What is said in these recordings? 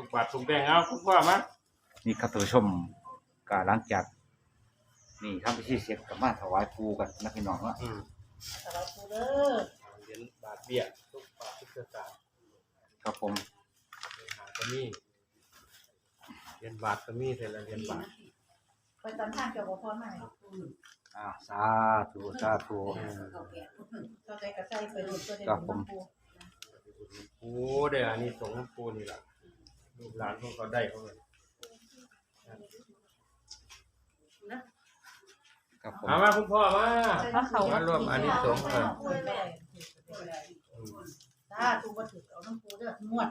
ทุกบาททุกแบงเอาคุณพ่อมานี่ครับท่านผู้ชมก็หลังจาก นี่ทำพิธีเสร็จก็มาถวายปูกันนะพี่น้องว่าอืมสวัสดีเด้อเหรียญบาทเบี้ยทุกบาททุกสตางค์ครับผมหาก็มีเหรียญบาทก็มีแต่ละเหรียญบาทไปตามทางเกี่ยวกับพ่อใหม่อ่าสาธุสาธุเราใจกระใจไปดูตัวเด็กครับผมปูโอ้เดี๋ยวอันนี้สงฆ์ปูนี่แหละ ลูกหลานพวกเขาได้เขาเลยครับผมเอามาคุณพ่อมาเขามาร่วมอันนี้สงฆ์เอออืมถ้าตูบัถึกเอาน้ำปูเด้องวด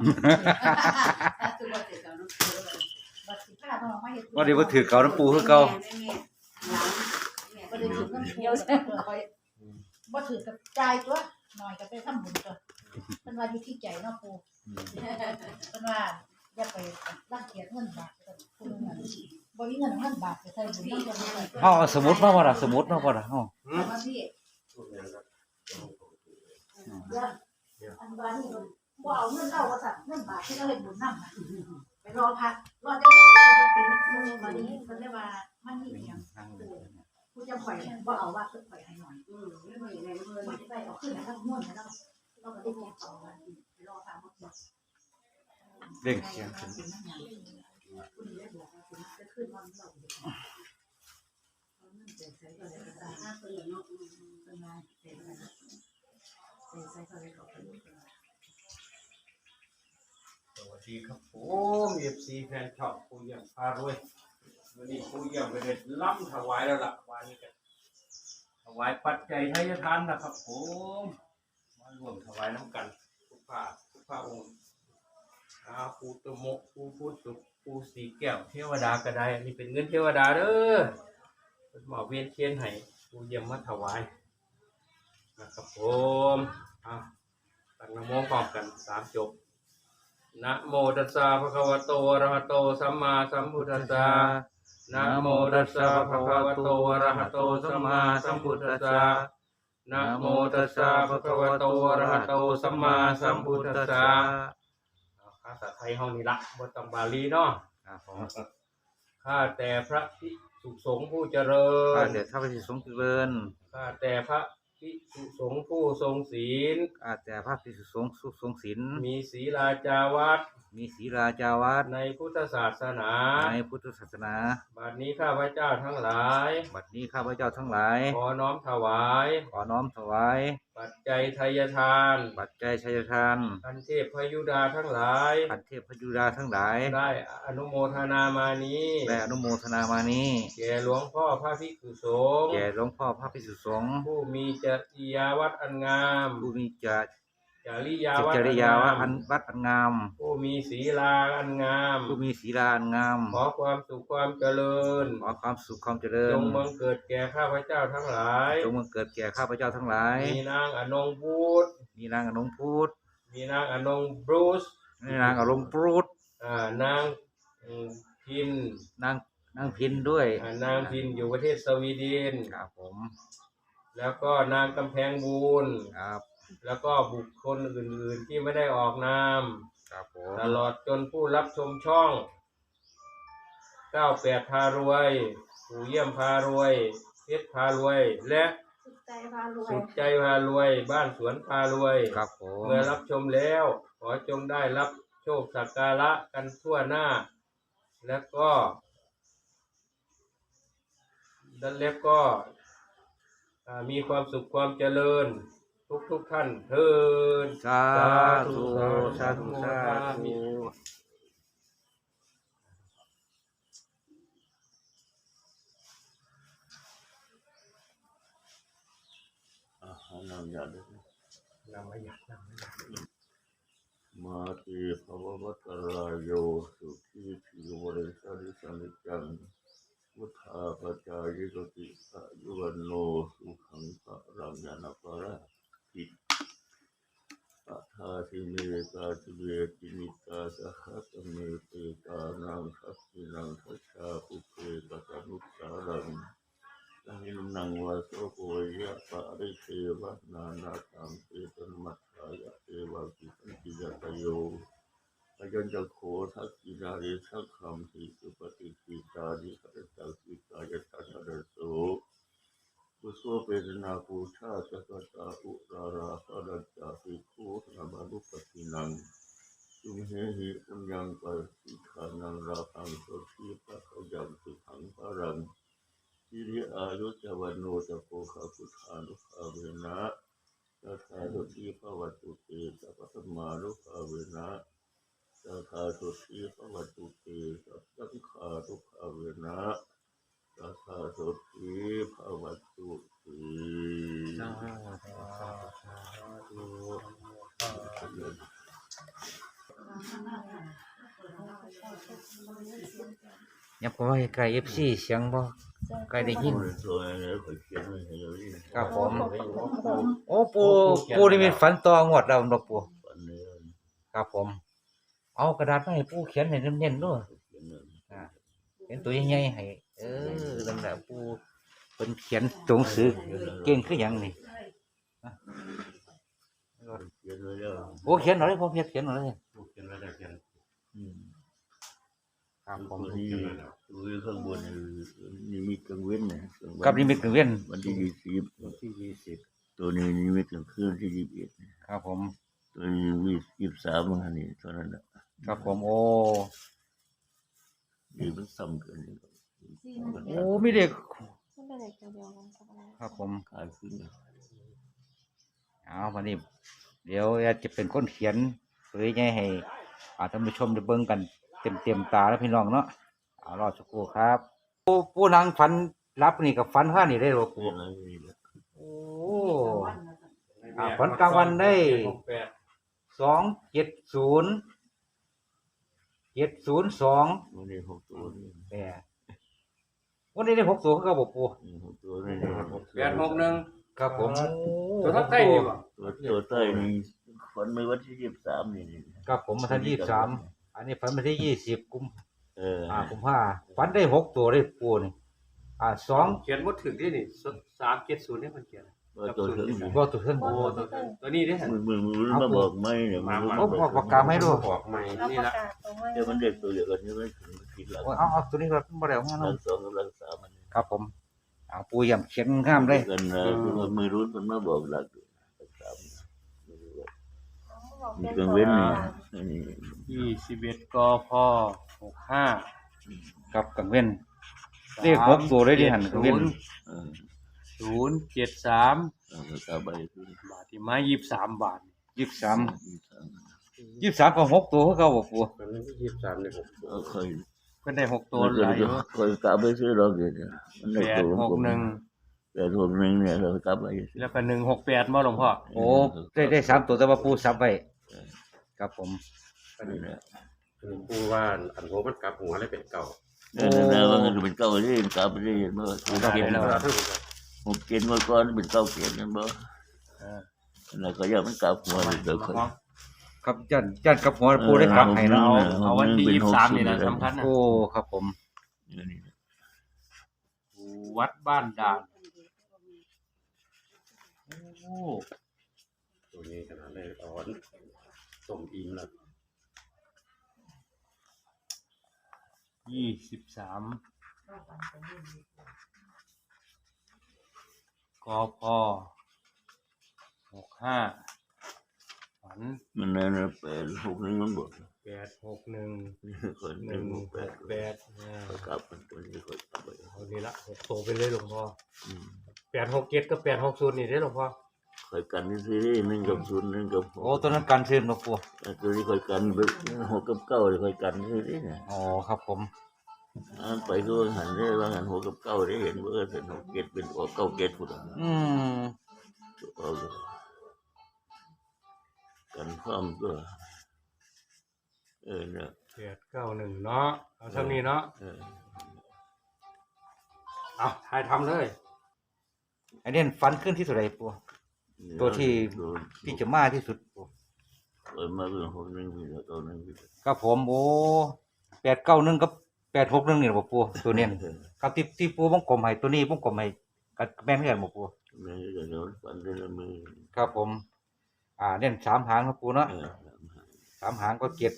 บัตรสิผ้าต้องมาเฮ็ดว่าเดี๋ยวว่าถือเก่าน้ำปูคือเก่าบ่ได้ถึงน้ำปูเดี๋ยวไปบ่ถือกับจ่ายตัวหน่อยก็ไปทำบุญตัวเพิ่นว่าอยู่ที่ใจเนาะปูเพิ่นว่า อย่าไปรังเกียจเงินบาทเพิ่นพูดว่าบ่มีเงินเงินบาทไปใส่บุญนำเพิ่นเลยเฮาเอาสมุดมาบ่ล่ะสมุดมาบ่ล่ะเฮาหืมมาพี่เดี๋ยวอันว่านี่บ่เอาเงินเราว่าซั่นเงินบาทที่เราเฮ็ดบุญนำน่ะไปรอพักรอจะได้ปกติมื้อวันนี้เพิ่นได้ว่ามันมีอีหยังนั่งเลยผู้จะข่อยบ่เอาว่าเพิ่นข่อยให้หน่อยอือไม่ข่อยในเพิ่นไปเอาขึ้นให้ทั้งม่วนให้เราเราก็ได้แก้เอาว่าไปรอฟังบ่ เร่งเสียงขึ้นสวัสดีครับผมเอฟซีแฟนชอบปูเยี่ยมพารวยวันนี้ปูเยี่ยมไปเลยล้ำถวายแล้วล่ะวันนี้กันถวายปัจจัยทายทานนะครับผมมาร่วมถวายน้ำกันทุกภาคทุกภาคองค์ อาปูตโมกปูพุทธปูสีแก้วเทวดาก็ได้อันนี้เป็นเงินเทวดาเด้อหมอเวียนเทียนให้ปูเยี่ยมมาถวายนะครับผมอะตั้งนโมพร้อมกันสามจบนะโมตัสสะภะคะวะโตอะระหะโตสัมมาสัมพุทธัสสะนะโมตัสสะภะคะวะโตอะระหะโตสัมมาสัมพุทธัสสะนะโมตัสสะภะคะวะโตอะระหะโตสัมมาสัมพุทธัสสะาภาษาไทยเฮานี่ละบ่ต้องบาลีเนาะครับผมข้าแต่พระภิกษุสงฆ์ผู้เจริญข้าเดี๋ยวถ้าไปสิสงฆ์เจริญข้าแต่พระภิกษุสงฆ์ผู้ทรงศีล ข้าแต่พระภิกษุสงฆ์สุสงฆ์ศีลมีศีลาจาวัดมีศีลาจาวัดในพุทธศาสนา ในพุทธศาสนา บัดนี้ข้าพเจ้าทั้งหลาย บัดนี้ข้าพเจ้าทั้งหลาย ขอน้อมถวาย ขอน้อมถวาย ปัจจัยทายทาน ปัจจัยชัยทานอันเทพพยุดาทั้งหลาย อันเทพพยุดาทั้งหลาย ได้อนุโมทนามานี้และอนุโมทนามานี้แก่หลวงพ่อพระภิกษุสงฆ์ แก่หลวงพ่อพระภิกษุสงฆ์ ผู้มีจริยาวัดอันงาม ผู้มีจา จริยาวัดจริยาวัดอัอันนงามวัดอันงาม ผู้มีศีลาอันงาม ผู้มีศีลาอันงาม ขอความสุขความเจริญ ขอความสุขความเจริจญงบังเกิดแก่ข้าพเจ้าทั้งหลาย จงบังเกิดแก่ข้าพเจ้าทั้งหลาย มีนางอนงบูตมีนางอนงพูด มีนางอนงบรูซมีนางอารมณ์ปรูดอ่านางอืมพิน นางนางพินด้วยอ่านางพินอยู่ประเทศสวีเดน ครับผม แล้วก็นางกำแพงบูนครับ แล้วก็บุคคลอื่นๆที่ไม่ได้ออกนาม ครับผมตลอดจนผู้รับชมช่องเก้าแปดพารวยผู้เยี่ยมพารวยเพชรพารวย และสุดใจพารวยสุดใจพารวย บ้านสวนพารวย ครับผมเมื่อรับชมแล้ว ขอจงได้รับโชคสักการะกันทั่วหน้า แล้วก็ดันแล้วก็อ่ามีความสุขความเจริญ ทุกทุกๆท่านเทิน สาธุสาธุสาธุอาหารนำยาด้วยนำมาหยัดนำมาหยัดมาติภววัตรายโยสุขีภิวริสาริสันิจังวุธาปจายโกติสะยุวันโนสุขังปะรังยานาปะระติปะทาทิเมกาติเวตินิกาสหัตเมเตกานังสัพพินังทัชชาปุเพกตานุสารังสังยินังวาโสโกยะปะริเทวะนานาตังเตตนมัตถายะเทวะกิสันติยะตโยปยยัญจะโคทักกินาริสักคำสิสุปฏิกิตาดิขัตจักกิตา กุโสเปรนาปูชาจักตาอุราราปะดัจจาภิกขุนามานุปตินังจุมเหหิปุญญังปัสสิขานังราพังโสชีปะขยังสุขังปะรังสิริอายุจวันโนจโพคาพุทธานุภาเวนะตถาตุทีภวัตุเตสัพพมานุภาเวนะสาขาสุทีพระวัตุเตสัพสังขาทุกขเวนะ สาขาสุทีพระวัตุสีเตยับเข้ามาใกลเอฟซีเสียงบ่ใกลได้ยินครับผมโอ้ปูปูนี่มีฝันตองวดแล้วเนาะปูครับผม เอากระดาษมาให้ปูเขียนให้เน้นๆด้วยเขียนตัวใหญ่ๆให้ เออลำดับปูเป็นเขียนตัวหนังสือเก่งคือหยังนี่เขียนไว้แล้วโอ้เขียนหน่อยเลยพ่อเพียรเขียนหน่อยเลยเขียนไว้แล้วเขียนอืมครับผมตัวนี้ตัวนี้ข้างบนนี่มีกังเว้นนะกับนิมิตกึ่งเว้นวันที่ยี่สิบวันที่ยี่สิบตัวนี้นี่มีกลางคืนที่ยี่สิบเอ็ดครับผม ตัวนี้มียี่สิบสามอันนี้เท่านั้นแหละครับผมโอ้นี่มันซ้ำกัน นี่โอ้มีเด็กมันเป็นเด็กตัวเดียวกันกับอะไรครับผม ขายขึ้นเอาวันนี้ เดี๋ยวจะเป็นคนเขียนเผยให้ให้อาท่านผู้ชมได้เบิ่งกันเต็มเต็มๆตาแล้วพี่น้องเนาะเอารอสักครู่ครับปูปูนางฝันรับนี่กับฝันข้านี่ได้หรอปูเขียนอะไรนี่แหละโอ้อ่าผลกลางวันได้หกแปดสองเจ็ดศูนย์เจ็ดศูนย์สองวันนี้หกตัวนี่แหม วันนี้ได้หกตัวก็บอกปูนี่หกตัวนี่นี่หกตัวแปดหกหนึ่งครับผม ตัวทั้งใต้นี่บ่ตัวตัวใต้นี่ฝันไม่วันที่ยี่สิบสามนี่นี่ครับผมมาทันยี่สามอันนี้ฝันมาที่ยี่สิบกุมเอออ่ากุมภาฝันได้หกตัวได้ปูนี่อ่าสองเขียนว่าถึงที่นี่สามเจ็ดศูนย์นี่มันเขียน ว่าตัวถึงนี่ก็ตัวเท่านโอ้ตัวตัวนี้เด้อมือมือมือมาบอกไม่เนี่ยมันโอ้บอกปากกาไม่รู้บอกใหม่เอานี่ประละกาศตรงไว้เดี๋ยวมันเด็กตัวเดียวกันนี่ไม่ถึงผิดหลังโอ้ยเอาเอาตัวนี้เราบ่ได้เอามาหลัเนาะงสองกับหลังสามมันครับผมเอาปูย่ำเขียนงามเลยกันนะคือว่ามือรุ่นมันมาบอกหลักหลักสามไม่รู้ว่าบอกมีเป็นกังเว้นตัวนี่นี่ยี่สิบเอ็ดกพหกห้ากับกังเว้นเลขหกตัวเลยดิหันกังเว้นเออ ศูนย์เจ็ดสามเอาไปกาใบขึ้นบาทที่มายี่สิบสามบาทยี่สิบสามยี่สิบสามยี่สิบสามกับหกตัวเขาบอกปูมันยี่สิบสามเลยผมเอาเคยเพิ่นได้หกตัวมันหลายอยู่เคยกาไปซื้อเราเกิดเนี่ยมันได้แปดตัวหกหนึ่งแปดหกหนึ่งเนี่ยเรากาไปแล้วก็หนึ่งหกแปดมาหลวงพ่อโอ้ได้ได้สามตัวแต่ว่าปูซับไว้ครับผมนี่แหละคือผู้ว่าอันโหมันกลับหัวเลยเป็นเก่านั่นนะว่ามันเป็นเก้าที่กาไปได้เมื่อหกเกณฑ์ หกเกณฑ์เมื่อก่อนเป็นเก้าเกณฑ์นั่นบ่เออแล้วก็ยังมันกลับหัวเลยเดี๋ยวค่อยครับยันยันกับหัวปูได้กลับให้เนาะเอาเอาวันที่ยี่สิบสามนี่นะสำคัญนะโอ้ครับผมนี่วัดบ้านด่านโอ้ตัวนี้ขนาดเลยอ่อนสมอิงแล้วยี่สิบสาม กพหกห้าฝันมันนั่นนะแปดหกหนึ่งมันบอกแปดหกหนึ่งคนหหนึ่นึ่งงหหกกแปดแปดอ่ากลับมันตัวนี้คนกลับไปเอานี่ละหกโตไปเลยหลวงพ่ออืมแปดหกเจ็ดกับแปดหกศูนย์นี่ได้อหลวงพ่อคอยกันนี่สิหนึ่งกับศูนย์หนึ่งกับหกโอ้ตัวนั้นการซื้อมาปูตัวนี้คอยกันไปหกกับเก้าเลยคอยกันนี่สิเนี่ยอ๋อครับผม อ่านไปก็หันได้ว่าหันหกกับเก้าได้เห็นว่าเป็นหกเกตเป็นออกเก้าเกตพูดอืมเอาเลยกันความก็เออเนี่ยแปดเก้าหนึ่งเนาะเอาทำนี้เนาะเออเอาทายทำเลยอันนี้ฟันขึ้นที่สุดไหนปูตัวที่ที่จะมาที่สุดปูเปิดมาเป็นหกหนึ่งพี่แล้วตัวหนึ่งพี่ครับผมโอ้แปดเก้าหนึ่งกับ แปดหกหนึ่งนี่บ่ปูตัวเนี้ยครับที่ที่ปูวงกลมให้ตัวนี้วงกลมให้กับแม่นกันบ่ปูแม่ก็โดนฟันได้ละมือครับผม อ่าเน้นสามหางนะปูเนาะเออสามหางก็เก็ด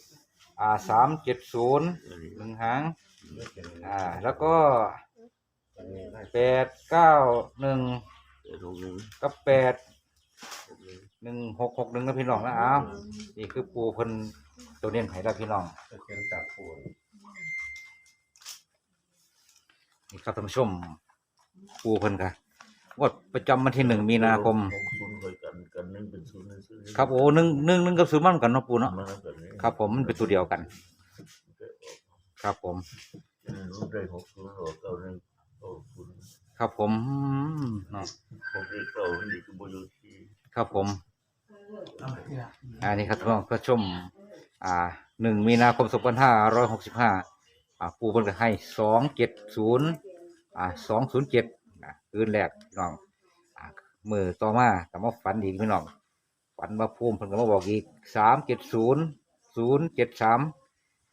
อ่าสามเจ็ดศูนย์หนึ่งหางอ่า แล้วก็แปดเก้าหนึ่งเจ็ดหกหนึ่งกับแปดหนึ่งหกหกหนึ่งนะพี่น้องนะอ้าวนี่คือปูเพิ่นตัวเน้นให้เราพี่น้อง จะเป็ นจากปูนนี่ครับท่านผู้ชมปูเพิ่นค่ะงวดประจำวันที่หนึ่งมีนาคมหกศูนย์ไปกันกันหนึ่งเป็นศูนย์หนึ่งศูนย์ครับโอ้หนึ่งหนึ่งหนึ่งกับศูนย์มันกันเนาะปูเนาะมาแบบนี้ครับ ผมมันเป็นตัวเดียวกัน ครับผมรู้ได้หกศูนย์หกเก้าหนึ่งเก้าศูนย์ครับผมอืมเนาะหกเลขเก้านี่คือบริษัทครับผม อันนี้ครับท่านผู้ชมอ่าหนึ่งมีนาคมสองพันห้าร้อยหกสิบห้า อ่าปูเพิ่นก็ให้สองเจ็ดศูนย์อ่าสองศูนย์เจ็ดอ่าคืนแรกพี่น้องอ่ามือต่อมาก็มาฝันอีกพี่น้องฝันมาภูมิเพิ่นก็มาบอกอีกสามเจ็ดศูนย์ศูนย์เจ็ดสาม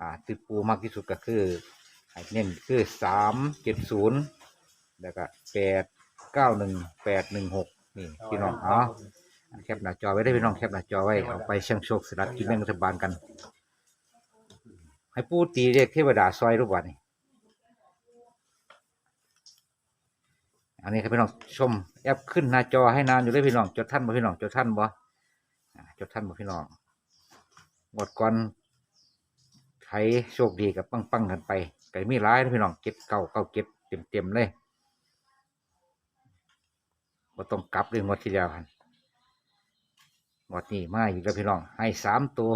อ่าที่ปูมากที่สุดก็คือให้เน้นคือสามเจ็ดศูนย์แล้วก็แปดเก้าหนึ่งแปดหนึ่งหกนี่พี่น้องอ๋อแคปหน้าจอไว้ได้พี่น้องแคปหน้าจอไว้เอาไปเชียงโชคสลัดกินแบ่งรัฐบาลกัน ให้ปูตีเรียกเทวดาซอยรูปวันนี้อันนี้ครับพี่น้องชมแอปขึ้นหน้าจอให้นานอยู่เลยพี่น้องจดท่านบ่พี่น้องจดท่านบ่จดท่านบ่พี่น้องหมดก่อนใครโชคดีกับปังปังกันไปไก่มีร้ายนะพี่น้องเก็บเก่าเก่าเก็บเต็มเต็มเลยบ่ต้องกลับเลยงวดที่แล้วพันหมดนี่มาอีกแล้วพี่น้องให้สามตัว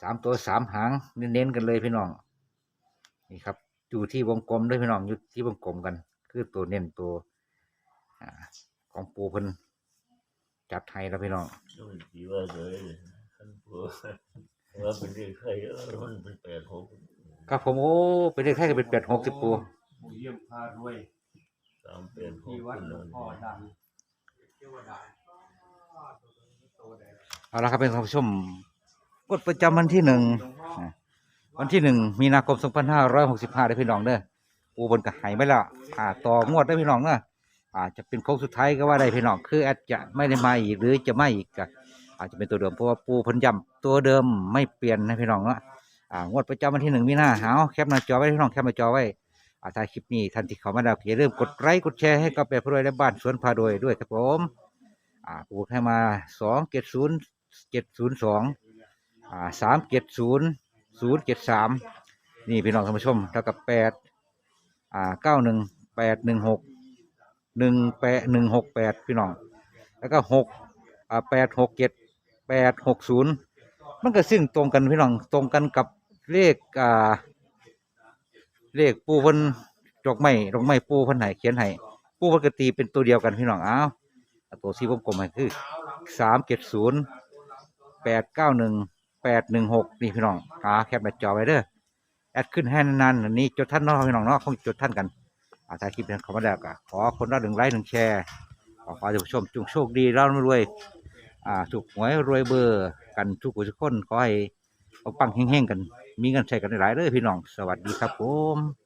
สามตัวสามหางเน้นๆกันเลยพี่น้อง นี่ครับ อยู่ที่วงกลมด้วยพี่น้องอยู่ที่วงกลมกัน คือตัวเน้นตัวอาของปูเพิ่นจัดให้แล้วพี่น้องก็ไม่กี่ว่าเลยขั้นผัวว่าเป็นเลขใครเออมันเป็นแปดหกครับผมโอ้เป็นเลขแค่ก็เป็นแปดหกสิบปูปูเยี่ยมพารวยสามแปดหที่กวัดขึ้นหลแล้ววงพ่อดังเทวดาเอาละครับเป็นของผู้ชม กดประจำวันที่หนึ่งวันที่หนึ่งมีนาคมสองพันห้าร้อยหกสิบห้าได้พี่น้องเด้อปูบนกระหายไม่ละอ่าต่องวดได้พี่น้องเนอะอาจจะเป็นโค้งสุดท้ายก็ว่าได้พี่น้องคืออาจจะไม่ได้มาอีกหรือจะไม่อีกก็อาจจะเป็นตัวเดิมเพราะว่าปูพันยำตัวเดิมไม่เปลี่ยนนะพี่น้องเนาะอ่างวดประจำวันที่หนึ่งมีนาหาวแคปหน้าจอไว้พี่น้องแคปหน้าจอไว้อาถ่ายคลิปนี้ทันทีเขามาแล้วอย่าลืมกดไลค์กดแชร์ให้กับแบบพรวยและบ้านสวนพาโดยด้วยครับผมอ่าปูให้มาสองเจ็ดศูนย์เจ็ดศูนย์สอง อ่าสามเจ็ดศูนย์ศูนย์เจ็ดสามนี่พี่น้องท่านผู้ชมเท่ากับแปดอ่าเก้าหนึ่งแปดหนึ่งหกหนึ่งแปดหนึ่งหกแปดพี่น้อง แล้วก็หกอ่าแปดหกเจ็ดแปดหกศูนย์มันก็ซึ่งตรงกันพี่น้องตรงกันกับเลขอ่าเลขปูพันดอกไม้ดอกไม้ปูพันไหนเขียนให้ปูปกตีเป็นตัวเดียวกันพี่น้องอ้าวตัวสีวงกลมให้คือสามเจ็ดศูนย์แปดเก้าหนึ่ง แปดหนึ่งหกนี่พี่น้องอ่าแคปหน้าจอไว้เด้อแอดขึ้นให้นานๆอันนี้จดท่านเนองพี่น้องเนาะคงจดท่านกันอาถ่ายคลิปเป็นเขามาแล้วก็ขอคนละหนึ่งไลค์หนึ่งแชร์ขอขอให้ผู้ชมจงโชคดีร่ำรวยอ่าถูกหวยรวยเบอร์กันทุกคนขอให้เอาปังเฮงๆกัน มีเงินใช้กันหลายๆเด้อพี่น้องสวัสดีครับผม